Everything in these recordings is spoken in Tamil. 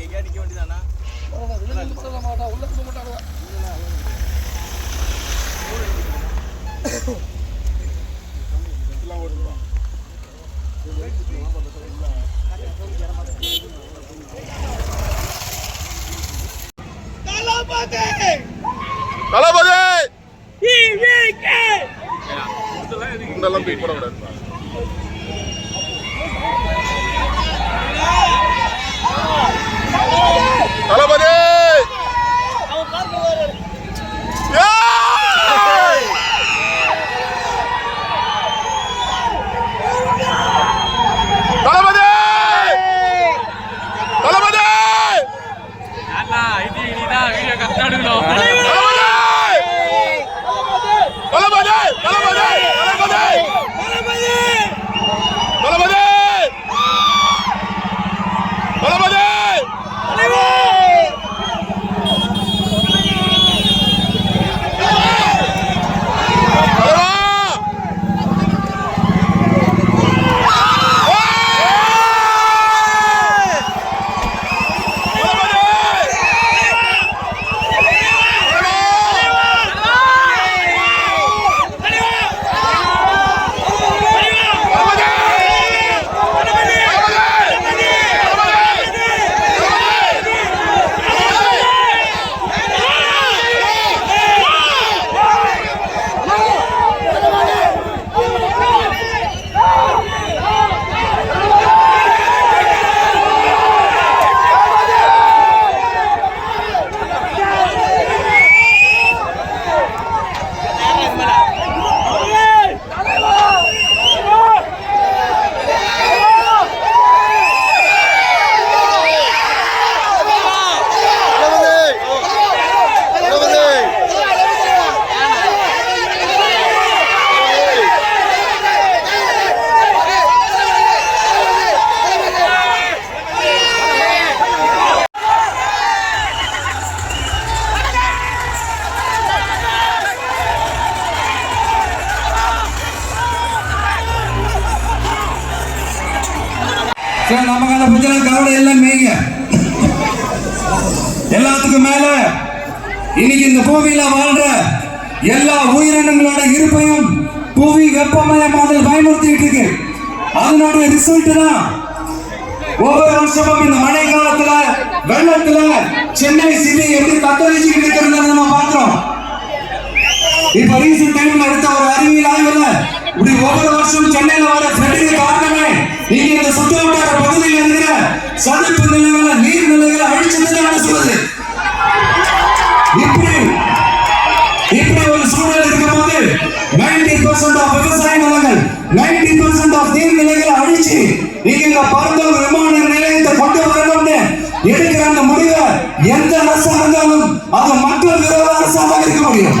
இருக்கு எங்கேயா நிக்க வேண்டியதானா தளபதி! இதெல்லாம் தூக்கி போட கூடாது. தளபதி 好了，宝弟。சரி நமக்கான புஜன கவலை எல்லாம் மேய்ங்க. எல்லாத்துக்கும் மேல இன்னைக்கு இந்த பூமியில வாழ்ற எல்லா உயிரினங்களோட இருப்பையும் புவி வெப்பமயமாதல் பயமுறுத்திட்டு இருக்கு. அதனுடைய ரிசல்ட் தான் ஒவ்வொரு வருஷமும் இந்த மழை காலத்துல வெள்ளத்துல சென்னை சிட்டி எப்படி தத்தளிச்சுக்கிட்டு இருக்கிறத நம்ம பார்க்கிறோம். இப்ப ரீசெண்ட் டைம் எடுத்த ஒரு அறிவியல் ஆய்வுல இப்படி ஒவ்வொரு வருஷம் சென்னையில வர பெரிய காரணமே இங்கே இந்த சுற்றுவட்டார பகுதியில் இருக்கிற சதுப்பு நிலங்களை நீர் நிலைகளை அழிச்சதுன்னு சொல்லுது இப்படி இப்படி ஒரு சூழல் இருக்கும் போது நைன்டி பர்சன்ட் ஆஃப் விவசாய நிலங்கள் 90% பர்சன்ட் ஆஃப் நீர் நிலைகளை அழிச்சு நீங்க இந்த பரந்தூர் விமான நிலையத்தை கொண்டு வரணும்னு எடுக்கிற அந்த முடிவை எந்த அரசா இருந்தாலும் அது மக்கள் விரோத அரசாக இருக்க முடியும்.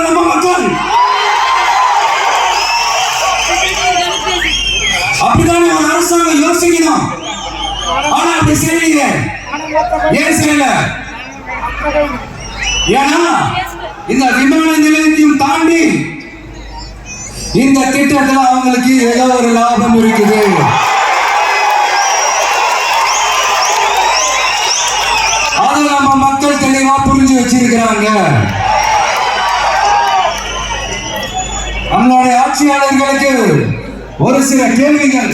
யோசிக்கணும் ஆனா அப்படி செய்வீங்க ஏன் செய்யல? ஏன்னா இந்த விமான நிலையத்தையும் தாண்டி இந்த திட்டத்தில் அவங்களுக்கு ஏதோ ஒரு லாபம் இருக்குது. அதை நம்ம மக்கள் தெளிவா புரிஞ்சு வச்சிருக்கிறாங்க. நம்மளுடைய ஆட்சியாளர்களுக்கு ஒரு சில கேள்விகள்.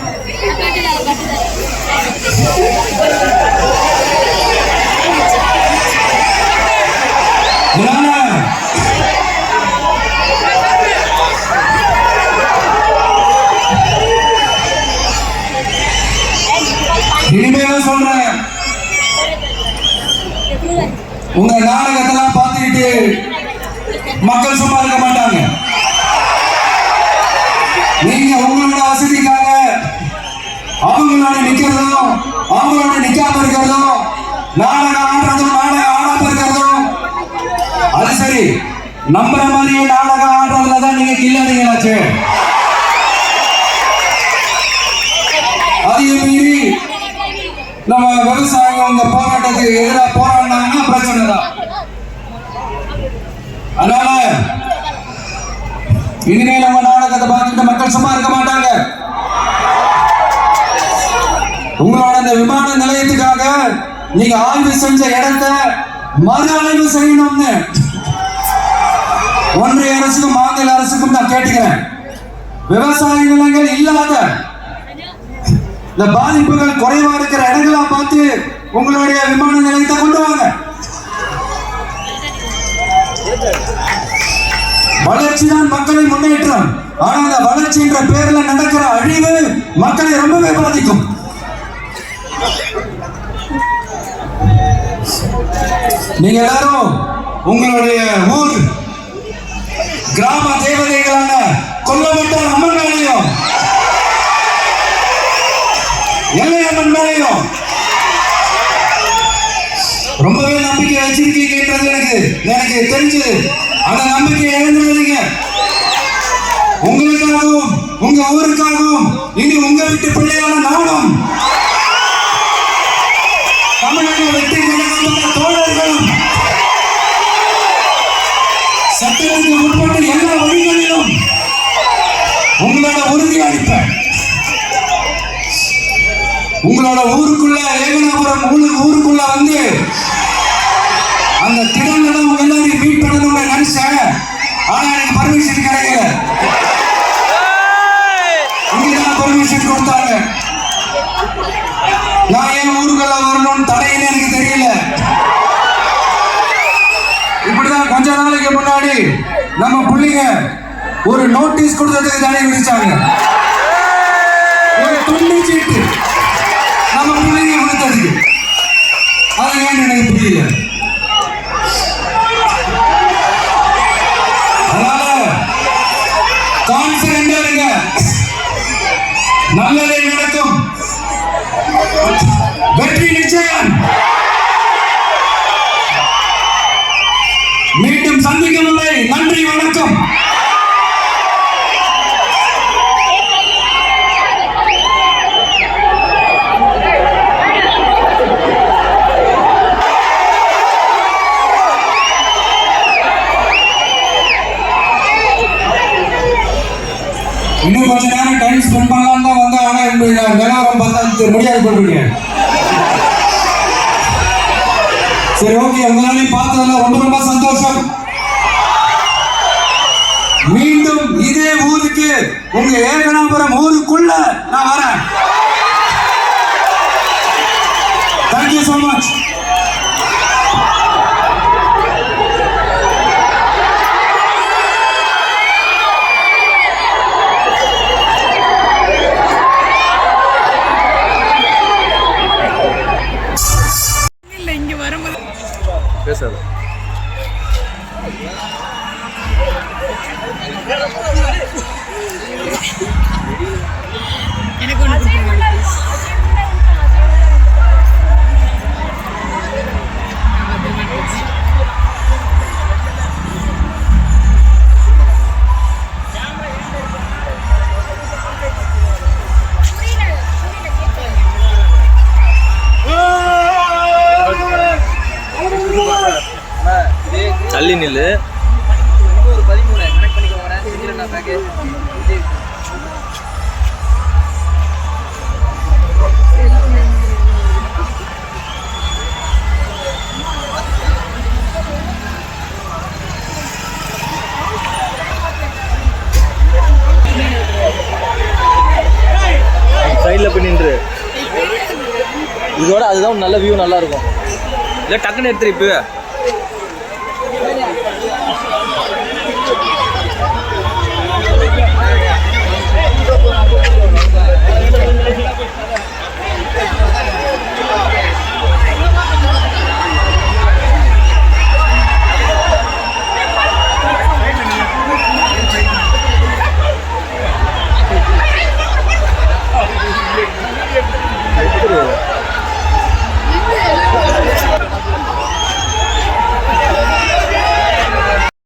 இதனால சொல்றேன். உங்க நாடகத்தெல்லாம் பார்த்துக்கிட்டு மக்கள் சும்மா இருக்க மாட்டாங்க. நீங்க உங்களோட வசதிக்காக அவங்களோட நிக்கிறதும் அவங்களோட நிக்காம இருக்கிறதும் நாடகம் ஆடுறதும் நாடகம் ஆடாம இருக்கிறதும். அது சரி நம்புற மாதிரியே நாடகம் ஆடுறதுல தான் நீங்க கில்லாதீங்களாச்சு அதையும் மீறி நம்ம விவசாயம் இந்த போராட்டத்துக்கு எதிராக போராடினாங்கன்னா பிரச்சனை தான். அதனால இனிமே நம்ம நாடகத்தை பார்த்துட்டு மக்கள் சும்மா இருக்க மாட்டாங்க. உங்களோட இந்த விமான நிலையத்துக்காக நீங்க ஆய்வு செஞ்ச இடத்த மறு ஆய்வு செய்யணும்னு ஒன்றிய அரசுக்கும் மாநில அரசுக்கும் நான் கேட்டுக்கிறேன். விவசாய நிலங்கள் இல்லாத இந்த பாதிப்புகள் குறைவா இருக்கிற இடங்களா பார்த்து உங்களுடைய விமான நிலையத்தை கொண்டு வாங்க. வளர்ச்சி தான் மக்களை முன்னேற்றம். ஆனா அந்த வளர்ச்சி என்ற பேர்ல நடக்கிற அழிவு மக்களை ரொம்பவே பாதிக்கும். நீங்க எல்லாரும் உங்களுடைய ஊர் கிராம தேவதைகளான கொல்லப்பட்ட அம்மன் மேலையும் எல்லையம்மன் மேலையும் ரொம்பவே நம்பிக்கை வச்சிருக்கீங்கன்றது எனக்கு எனக்கு தெரிஞ்சு அந்த நம்பிக்கையை இழந்துடாதீங்க உங்களுக்காகவும் உங்க ஊருக்காகவும் ஏகனாபுரம் ஊருக்குள்ள வந்து அந்த திடங்களை உங்க எல்லாரையும் மீட் பண்ணணும்னு நினைச்சேன். ஆனா எனக்கு பர்மிஷன் கிடைக்கல. இங்கதான் பர்மிஷன் கொடுத்தாங்க. நான் என் ஊருக்குள்ள வரணும்னு தடையில எனக்கு தெரியல. இப்படிதான் கொஞ்ச நாளைக்கு முன்னாடி நம்ம பிள்ளைங்க ஒரு நோட்டீஸ் கொடுத்ததுக்கு தடை விதிச்சாங்க ஒரு துண்டு சீட்டு. நாம பிள்ளைங்க கொடுத்ததுக்கு அது ஏன் எனக்கு புரியல? அதனால கான்பிடண்டா இருங்க? நல்லதே நடக்கும். வெற்றி நிச்சயம். மீண்டும் சந்திக்கவில்லை. நன்றி வணக்கம் இன்னும் கொஞ்ச நேரம் டைம் ஸ்பெண்ட் பண்ணலாம் தான் வந்தேன் பார்த்தா முடியாது போட்டுருங்க சரி ஓகே உங்களாலையும் பார்த்ததுல ரொம்ப ரொம்ப சந்தோஷம். மீண்டும் இதே ஊருக்கு உங்க ஏகனாபுரம் ஊருக்குள்ள நான் வரேன். தள்ளி நில்லு. ஒரு பதிமூணு இதோட அதுதான் நல்ல வியூ நல்லா இருக்கும். இல்லை டக்குன்னு எடுத்துரு இப்போ